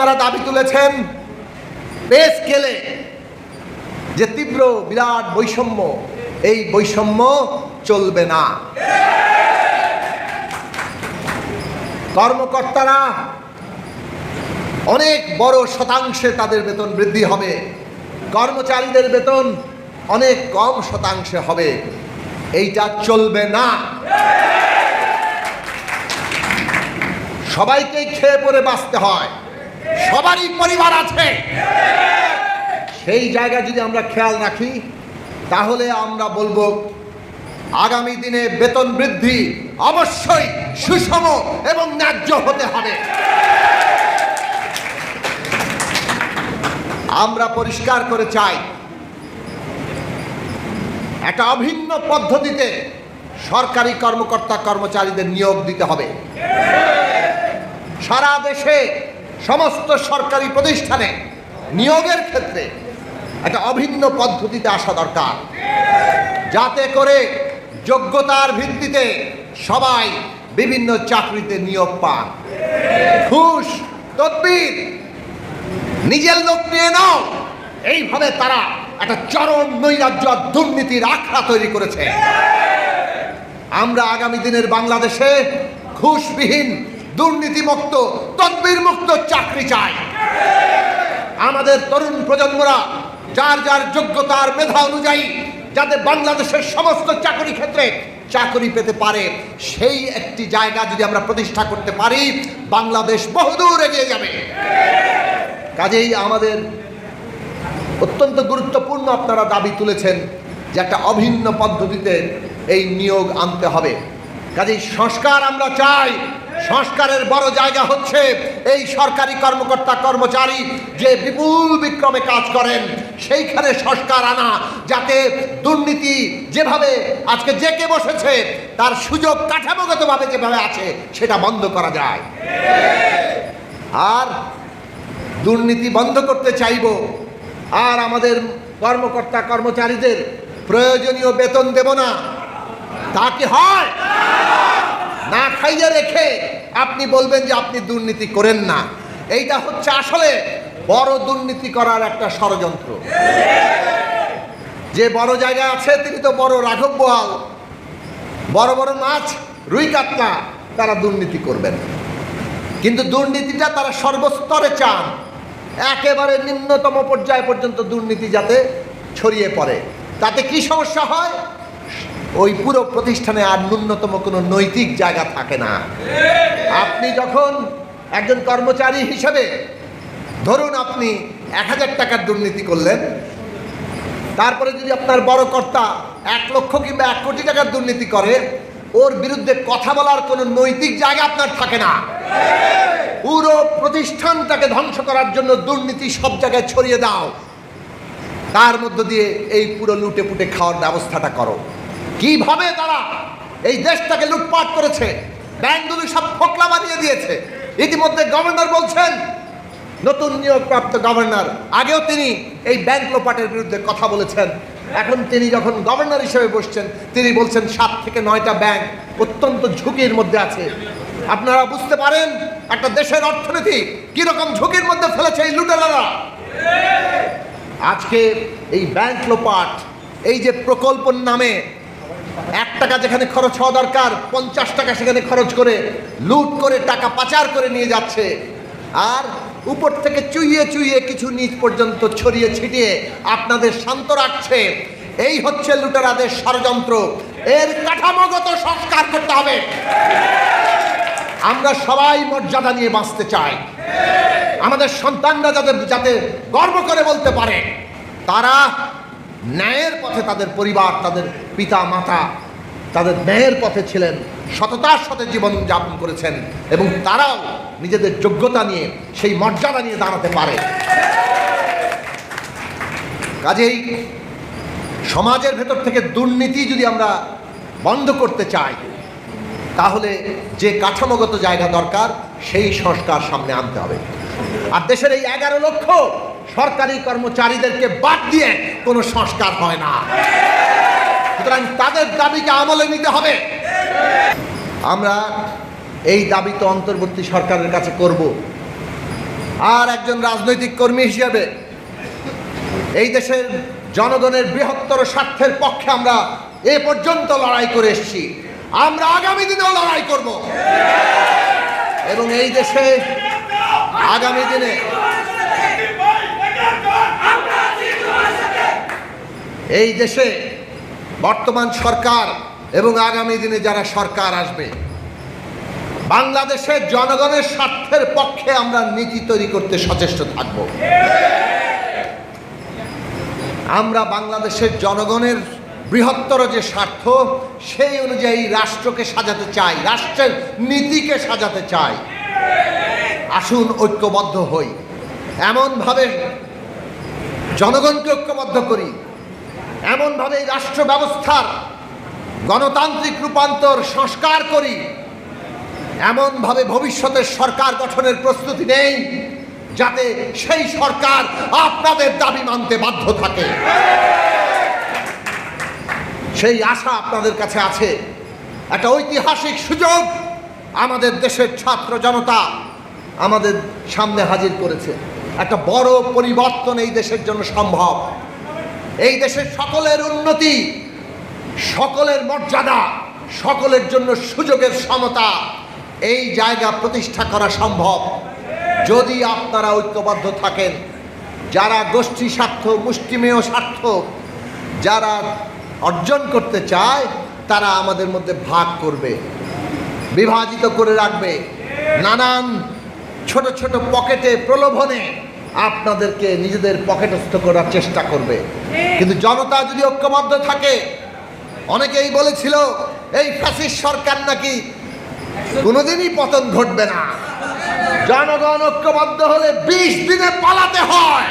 আপনারা দাবি তুলেছেন। পে স্কেলে যে তীব্র বিরাট বৈষম্য, এই বৈষম্য চলবে না। কর্মকর্তারা অনেক বড় শতাংশে তাদের বেতন বৃদ্ধি হবে। কর্মচারীদের বেতন অনেক কম শতাংশে হবে। এইটা চলবে না। সবাইকে খেয়ে পরে বাঁচতে হয়। সবারই পরিবার আছে। সেই জায়গা যদি আমরা খেয়াল রাখি, তাহলে আমরা বলব, আগামী দিনে বেতন বৃদ্ধি অবশ্যই সুষম এবং ন্যায্য হতে হবে। আমরা পরিষ্কার করে চাই, একটা অভিন্ন পদ্ধতিতে সরকারি কর্মকর্তা কর্মচারীদের নিয়োগ দিতে হবে। সারা দেশে সমস্ত সরকারি প্রতিষ্ঠানে নিয়োগের ক্ষেত্রে একটা অভিন্ন পদ্ধতিতে আসা দরকার। যাতে করে যোগ্যতার ভিত্তিতে সবাই বিভিন্ন চাকরিতে নিয়োগ পান। ঘুষ তদবির, নিজের লোক নিয়ে নাও। এইভাবে তারা একটা চরম নৈরাজ্য দুর্নীতির আখড়া তৈরি করেছে। আমরা আগামী দিনের বাংলাদেশে ঘুষবিহীন দুর্নীতিমুক্ত তদবির মুক্ত চাকরি চাই। আমাদের তরুণ প্রজন্মরা, যার যার যোগ্যতার মেধা অনুযায়ী যাতে বাংলাদেশের সমস্ত চাকরি ক্ষেত্রে চাকরি পেতে পারে, সেই একটি জায়গা যদি আমরা প্রতিষ্ঠা করতে পারি, বাংলাদেশ বহুদূর এগিয়ে যাবে। কাজেই আমাদের অত্যন্ত গুরুত্বপূর্ণ আপনারা দাবি তুলেছেন যে একটা অভিন্ন পদ্ধতিতে এই নিয়োগ আনতে হবে। কাজেই সংস্কার আমরা চাই সংস্কারের বড় জায়গা হচ্ছে এই সরকারি কর্মকর্তা কর্মচারী যে বিপুল বিক্রমে কাজ করেন, সেইখানে সংস্কার আনা, যাতে দুর্নীতি যেভাবে আজকে জেকে বসেছে, তার সুযোগ কাঠামোগতভাবে যেভাবে আছে, সেটা বন্ধ করা যায়। আর দুর্নীতি বন্ধ করতে চাইব, আর আমাদের কর্মকর্তা কর্মচারীদের প্রয়োজনীয় বেতন দেব না। তা কি হয়? না খাইয়ে রেখে আপনি বলবেন যে আপনি দুর্নীতি করেন না। এইটা হচ্ছে আসলে বড় দুর্নীতি করার একটা ষড়যন্ত্র। যে বড় জায়গা আছে, তিনি তো বড় রাঘব বোয়াল বড় বড় মাছ, রুই কাতলা, তারা দুর্নীতি করবেন। কিন্তু দুর্নীতিটা তারা সর্বস্তরে চান। একেবারে নিম্নতম পর্যায় পর্যন্ত দুর্নীতি যাতে ছড়িয়ে পড়ে। তাতে কি সমস্যা হয়? ওই পুরো প্রতিষ্ঠানে আর ন্যূনতম কোনো নৈতিক জায়গা থাকে না। আপনি যখন একজন কর্মচারী হিসেবে, ধরুন আপনি এক হাজার টাকার দুর্নীতি করলেন, তারপরে যদি আপনার বড় কর্তা এক লক্ষ কিংবা এক কোটি টাকার দুর্নীতি করে, ওর বিরুদ্ধে কথা বলার কোনো নৈতিক জায়গা আপনার থাকে না। পুরো প্রতিষ্ঠানটাকে ধ্বংস করার জন্য দুর্নীতি সব জায়গায় ছড়িয়ে দাও। তার মধ্য দিয়ে এই পুরো লুটে পুটে খাওয়ার ব্যবস্থাটা করো। কীভাবে তারা এই দেশটাকে লুটপাট করেছে? ব্যাংকগুলি সব ফোকলা বানিয়ে দিয়েছে। ইতিমধ্যে গভর্নর বলছেন, নতুন নিয়োগপ্রাপ্ত গভর্নর আগেও তিনি এই ব্যাংক লোপাটের বিরুদ্ধে কথা বলেছেন। এখন তিনি যখন গভর্নর হিসেবে বসছেন, তিনি বলছেন সাত থেকে নয়টা ব্যাংক অত্যন্ত ঝুঁকির মধ্যে আছে। আপনারা বুঝতে পারেন, একটা দেশের অর্থনীতি কীরকম ঝুঁকির মধ্যে ফেলেছে এই লুটেরারা? আজকে এই ব্যাংক লোপাট, এই যে প্রকল্পর নামে এক টাকা যেখানে খরচ হওয়া দরকার, পঞ্চাশ টাকা সেখানে খরচ করে লুট করে টাকা পাচার করে নিয়ে যাচ্ছে। আর উপর থেকে চুইয়ে চুইয়ে কিছু নিচ পর্যন্ত ছড়িয়ে ছিটিয়ে আপনাদের শান্ত রাখছে। এই হচ্ছে লুটেরাদের ষড়যন্ত্র। এর কাঠামোগত সংস্কার করতে হবে। আমরা সবাই মর্যাদা নিয়ে বাঁচতে চাই। আমাদের সন্তানরা যাতে যাতে গর্ব করে বলতে পারে, তারা ন্যায়ের পথে তাদের পরিবার, তাদের পিতা মাতা তাদের ন্যায়ের পথে ছিলেন, সততার সাথে জীবন যাপন করেছেন এবং তারাও নিজেদের যোগ্যতা নিয়ে সেই মর্যাদা নিয়ে দাঁড়াতে পারে। কাজেই সমাজের ভেতর থেকে দুর্নীতি যদি আমরা বন্ধ করতে চাই, তাহলে যে কাঠামোগত জায়গা দরকার, সেই সংস্কার সামনে আনতে হবে। আর দেশের এই এগারো লক্ষ সরকারি কর্মচারীদেরকে বাদ দিয়ে কোনো সংস্কার হয় না। সুতরাং তাদের দাবিকে আমলে নিতে হবে। আমরা এই দাবি তো অন্তর্বর্তী সরকারের কাছে করব। আর একজন রাজনৈতিক কর্মী হিসেবে এই দেশের জনগণের বৃহত্তর স্বার্থের পক্ষে আমরা এ পর্যন্ত লড়াই করে এসেছি। আমরা আগামী দিনেও লড়াই করব। এবং এই দেশে আগামী দিনে এই দেশে বর্তমান সরকার এবং আগামী দিনে যারা সরকার আসবে, বাংলাদেশের জনগণের স্বার্থের পক্ষে আমরা নীতি তৈরি করতে সচেষ্ট থাকব। আমরা বাংলাদেশের জনগণের বৃহত্তর যে স্বার্থ, সেই অনুযায়ী রাষ্ট্রকে সাজাতে চাই, রাষ্ট্রের নীতিকে সাজাতে চাই। আসুন ঐক্যবদ্ধ হই। এমনভাবে জনগণকে ঐক্যবদ্ধ করি। এমনভাবে এই রাষ্ট্র ব্যবস্থার গণতান্ত্রিক রূপান্তর সংস্কার করি, এমনভাবে ভবিষ্যতের সরকার গঠনের প্রস্তুতি নেই, যাতে সেই সরকার আপনাদের দাবি মানতে বাধ্য থাকে। সেই আশা আপনাদের কাছে আছে। একটা ঐতিহাসিক সুযোগ আমাদের দেশের ছাত্র জনতা আমাদের সামনে হাজির করেছে। একটা বড় পরিবর্তন এই দেশের জন্য সম্ভব। এই দেশের সকলের উন্নতি, সকলের মর্যাদা, সকলের জন্য সুযোগের সমতা, এই জায়গা প্রতিষ্ঠা করা সম্ভব। যদি আপনারা ঐক্যবদ্ধ থাকেন, যারা গোষ্ঠী স্বার্থ, মুষ্টিমেয় স্বার্থ, যারা অর্জন করতে চায়, তারা আমাদের মধ্যে ভাগ করবে, বিভাজিত করে রাখবে, নানান ছোট ছোট পকেটে প্রলোভনে আপনাদেরকে নিজেদের পকেটস্থ করার চেষ্টা করবে। কিন্তু জনতা যদি ঐক্যবদ্ধ থাকে, অনেকেই বলেছিল, এই ফ্যাসিস সরকার নাকি কোনোদিনই পতন ঘটবে না। জনগণ ঐক্যবদ্ধ হলে বিশ দিনে পালাতে হয়।